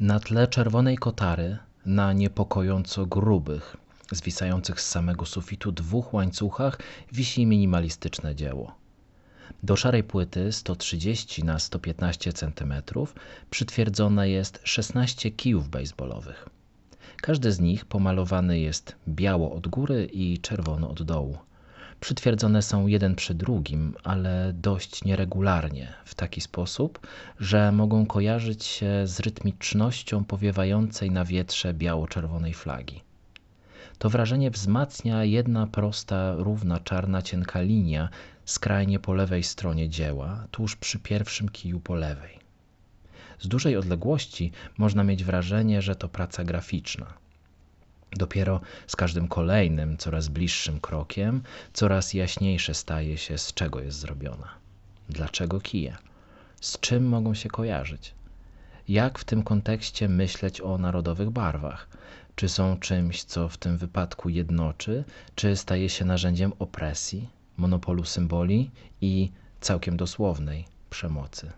Na tle czerwonej kotary, na niepokojąco grubych, zwisających z samego sufitu dwóch łańcuchach, wisi minimalistyczne dzieło. Do szarej płyty 130 na 115 cm przytwierdzone jest 16 kijów baseballowych. Każdy z nich pomalowany jest biało od góry i czerwono od dołu. Przytwierdzone są jeden przy drugim, ale dość nieregularnie, w taki sposób, że mogą kojarzyć się z rytmicznością powiewającej na wietrze biało-czerwonej flagi. To wrażenie wzmacnia jedna prosta, równa, czarna, cienka linia skrajnie po lewej stronie dzieła, tuż przy pierwszym kiju po lewej. Z dużej odległości można mieć wrażenie, że to praca graficzna. Dopiero z każdym kolejnym, coraz bliższym krokiem, coraz jaśniejsze staje się, z czego jest zrobiona. Dlaczego kije? Z czym mogą się kojarzyć? Jak w tym kontekście myśleć o narodowych barwach? Czy są czymś, co w tym wypadku jednoczy, czy staje się narzędziem opresji, monopolu symboli i całkiem dosłownej przemocy?